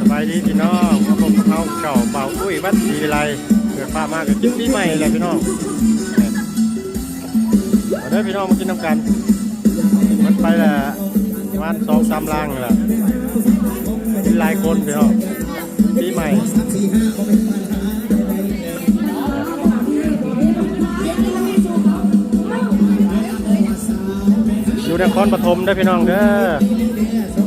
สบายดีพี่น้องพบกับเขาเก่าเบาอุ้ยวัดศรีไลเกิดป้ามากเกับจิ้มปีใหม่เลยพี่น้องมาได้พี่น้องมากินน้ำกันมันไปละประมาณสองสามลังนี่แหละกินหลายคนพี่น้องปีใหม่อยู่นครปฐมได้พี่น้องเด้อ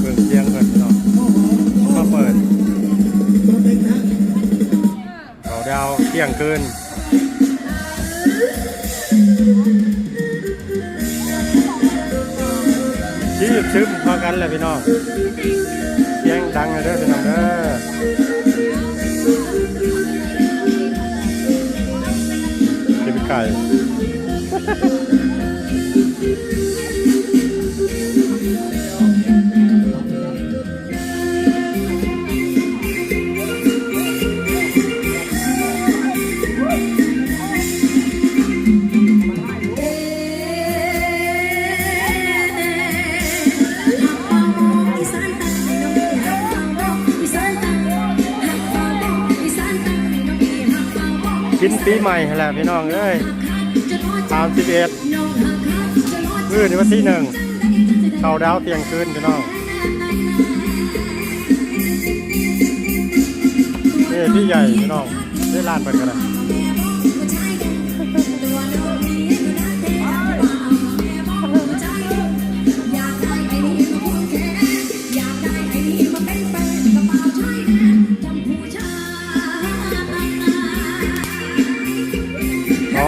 เปิดเสียงเปิดเนาะก็เปิดเขาดาวเที่ยงคืน ซึมพอกันเลยพี่น้องเสียงดังเลยเด้อพี่น้องเด้อกินไก่ นปีใหม่แหละพี่น้องเอ้ยสามสิบเอ็ดมื้นวันที่หนึ่งเข้าดาวเตียงคืนพี่น้องนี่พี่ใหญ่พี่น้องได้ลานไปกันนะ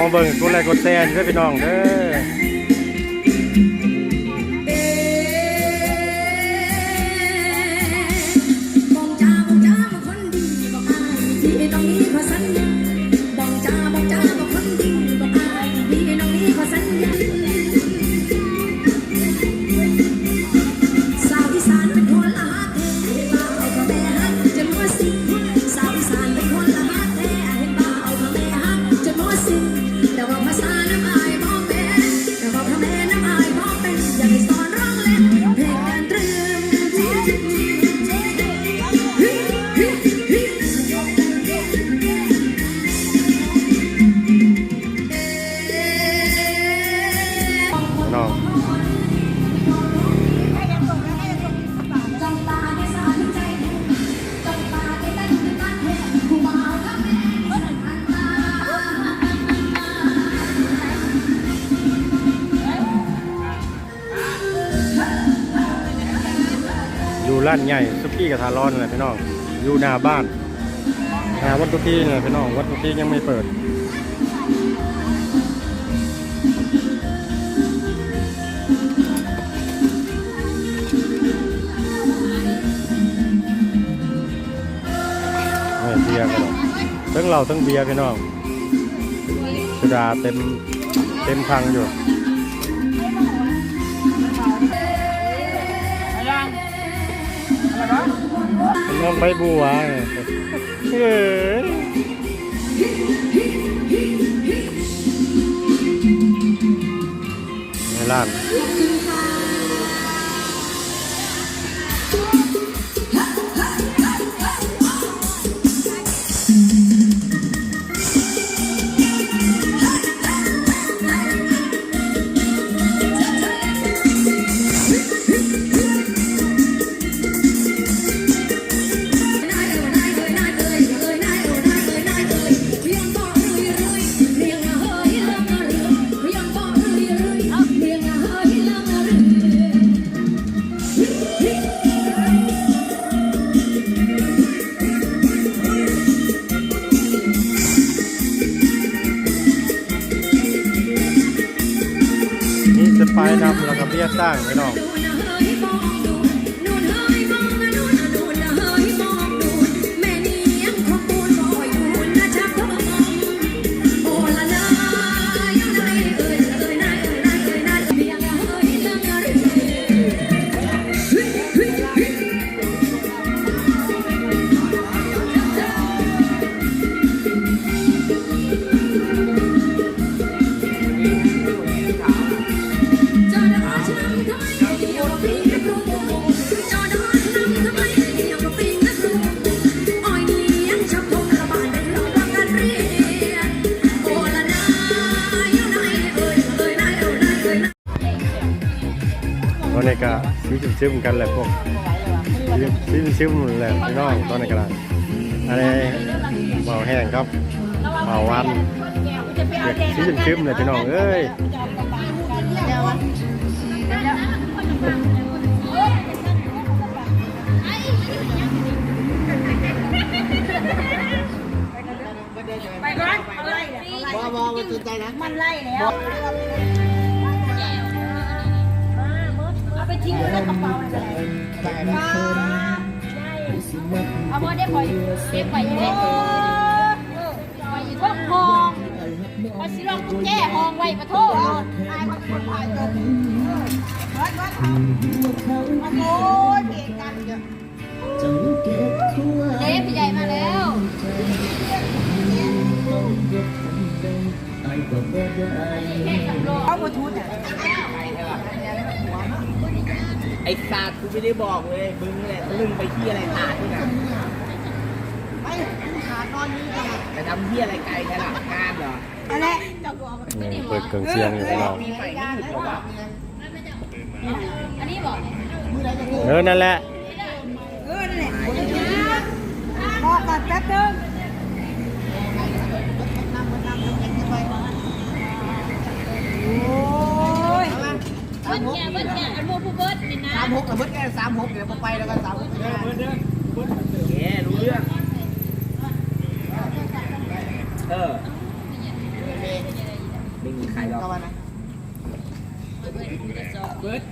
เอาเบิ่งกูไลค์กดแชร์ด้วยพี่น้องเด้อ ร้านใหญ่ซุกี้กับทารอนเลยพี่น้องอยู่หน้าบ้านหาวัตถุที่เนี่ยพี่น้องวัตถุที่ยังไม่เปิดเออเบียร์กันทั้งเราทั้งเบียร์พี่น้องสุดาเต็มเต็มทังอยู่ น้องใบบัวไงเฮ้ยในร้านนี่ำแล้วก็เบียร์สร้างพี่น้อง ซึมๆกันแหละพวกซึมซึมๆแหละพี่น้องตอนนี้กำลังอะไรเบาแห้งครับเบาหวันซึมซึมๆเลยพี่น้องเอ้ยไปก่อนเอาไล่เนี่ยเอาไล่บอบอมาสนใจนะมันไล่แล้ว ทิ้งไว้ในกระเป๋าอะไรแต่นะเอามาได้ปล่อยเก็บไว้อยู่ได้ปล่อยอยู่ท้องห้องเอาสิลองกุญแจห้องไว้ปะโทษตายมันคนพายจมวัดวัดเอามาโอ้ยเพียกันเดี๋ยวเด็พี่ใหญ่มาแล้วเอาไปทุนอะ ไอ้สัตว์กูไม่ได้บอกเลยมึงแหละมึงไปที่อะไรขาดที่ไหนไปขาดตอนนี้กันไปทำที่อะไรไกลขนาดงานเหรออันนี้นี่เปิดเครื่องเสียงอยู่พี่น้องมีไฟไม่หยุดหรอวะอันนี้บอกเออนั่นแหละเออนั่นแหละบอกกันแป๊บนึงโอ้ย เบิ้ลเนี่ยเบิ้ลเนี่ยอันโมผู้เบิ้ลนี่นะสามหกกับเบิร์ดแกสามหกเดี๋ยวพอไปแล้วก็สามหกเด้อแกรู้เรื่องเออไม่มีใครหรอกเบิด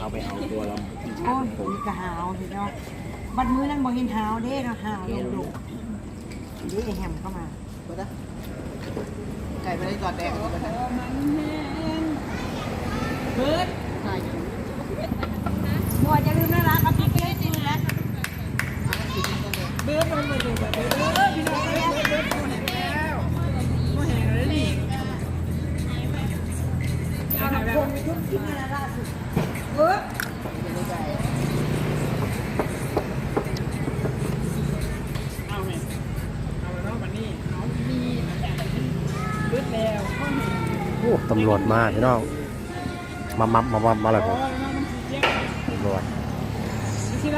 เอาไปเอาตัวเราโอ้ยผมกะหาวพี่น้องบัดมือนั่นบ่เห็นหาวเด้เนาะหาวลงดุนี่ไอแฮมเข้ามาไก่ไปได้กอนแดง เบิร์ดบ่จะลืมนะรักกับพี่เก้จริงนะเบิร์ดมันมาดูแบบเบิร์ดพี่น้องเบิร์ดเบิร์ดคนแห่แล้วคนแห่แล้วนี่เอาหนังคนไปยุ่งกินอะไรล่าสุดเบิร์ดโอ้ตำรวจมาพี่น้อง มามับมามับมาเลยผมตำรวจว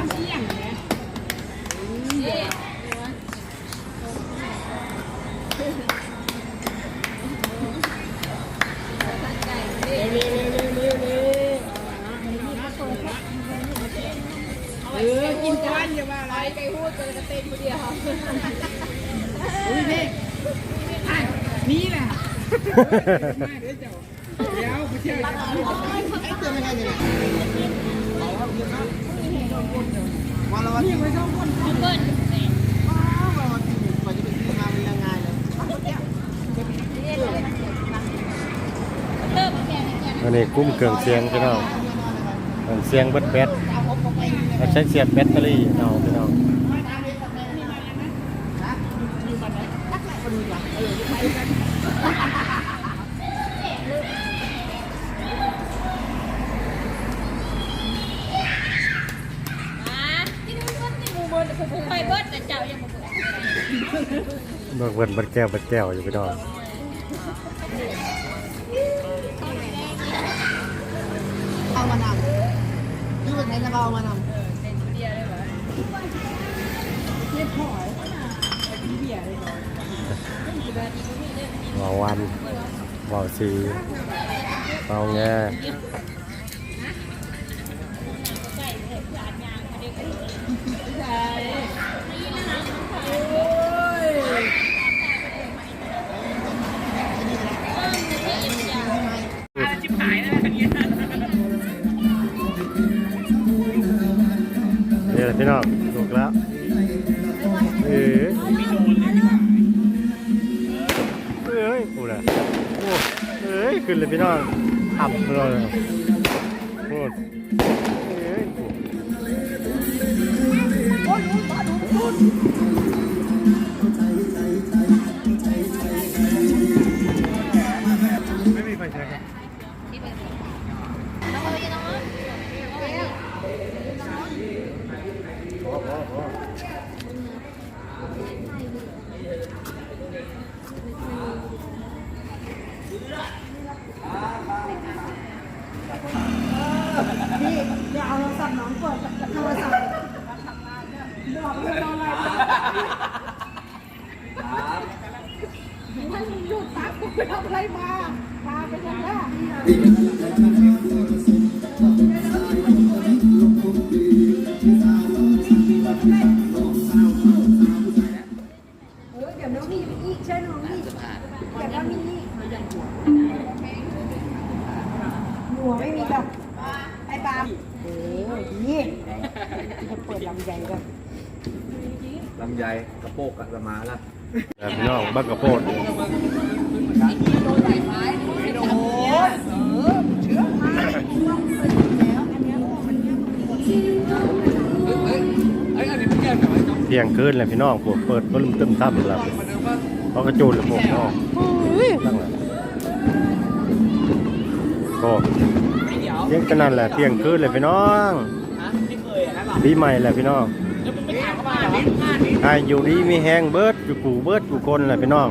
ันละวันที่ไม่ชอบผู้เบิ้ลกว่าจะเป็นที่มาเป็นยังไงเลยเริ่มแก่เนี่ย อันนี้กุ้มเครื่องเสียงพี่น้องมันเสียงเบ็ดเบ็ดใช้เสียบแบตเตอรี่เอาพี่น้อง อ่าที่นู่นเบิ้ลที่มูเบิ้ล ผู้ผู้ไปเบิ้ลแต่เจ้ายังมาเบิ้ลเบิดเบิดเบิดแก้วเบิดแก้วอยู่พี่น้องเอามานำนี่เป็นไงจะเอามานำเบาวันเบาสีเบาแง่ พี่น้องถูกแล้วเอ้ยเอ้ยโอ้ลยโอ้เอ้ยขึ้นเลยพี่น้องอับเลยโอ้เอ้ยกูไพี่อ แต่พี่น้องบักกระโพดเที่ยงคืนเลยพี่น้องพวกเปิดต้นตึมซ้ำแล้วเพราะกระจูนเลยพวกน้องตั้งแต่ก็เที่ยงกันนั่นแหละเที่ยงคืนเลยพี่น้องปีใหม่แหละพี่น้อง แล้วมึงไม่ถามเขาบ้างเหรอใครอยู่ดีมีแห้งเบิดอยู่กูเบิดอยู่คนแหละพี่น้อง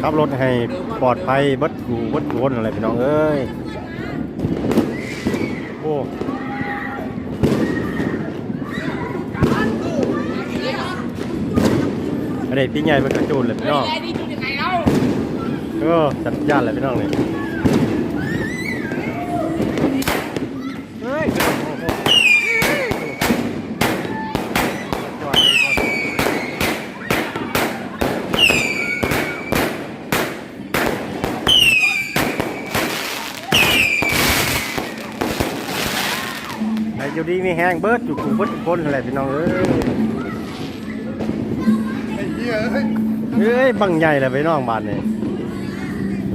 ขับรถให้ปลอดภัยเบิดกูเบิดกูคนอะไรพี่น้องเอ้ยโอ้อันนี้พี่ใหญ่เป็นกระจูนเลยพี่น้องไอ้นี่ดูยังไงเล่าเออจัดจ้านเลยพี่น้องเลยเฮ้ยโอ้โหจอดเลยจอด ไอยู่ดีมีแห้งเบิดอยู่กูเบิดทุกคนอะไรพี่น้องเอ้ยเอ้ยบังใหญ่เลยพี่น้องบ้านนี่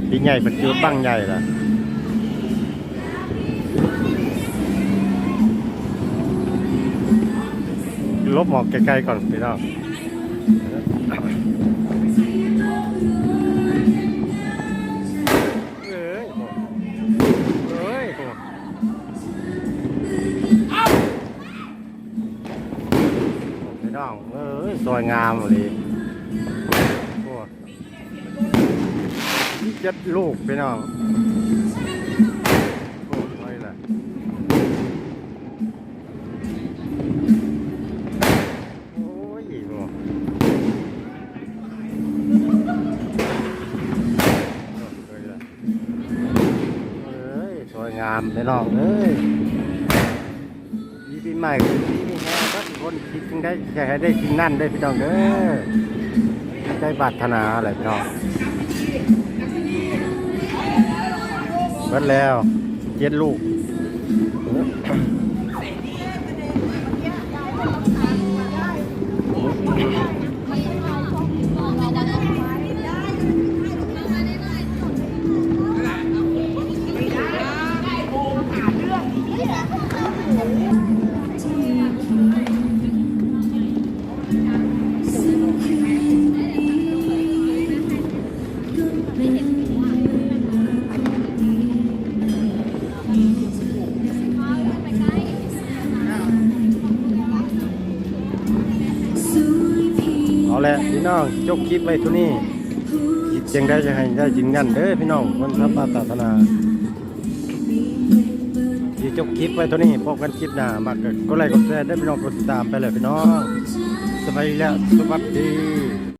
พี่ใหญ่เป็นจุดบังใหญ่ละลบหมอกไกลๆก่อนพี่น้อง เอ้ยสวยงามเลยโอ้เจ็ดลูกพี่น้องโอ้ยล่ะโอ้ยโอ้โอ้ยล่ะเอ้ยสวยงามพี่น้องเอ้ยปีปีใหม่คือปี คนคิดจึงได้จะให้ได้กินนั่นได้พี่น้องเด้อใจบาดธนาอะไรพี่น้องเบิดแล้วเจ็ดลูก น้องจบคลิปไว้ทุนี้คิดจังได้จะให้ได้จิงงั้นเด้อพี่น้องคนทับปรารถนาที่จบคลิปไว้ทุนี้พบกันคลิปหน้ามากก็ไลค์กดแชร์ได้พี่น้องกดติดตามไปเลยพี่น้องสบายดีแล้วสวัสดี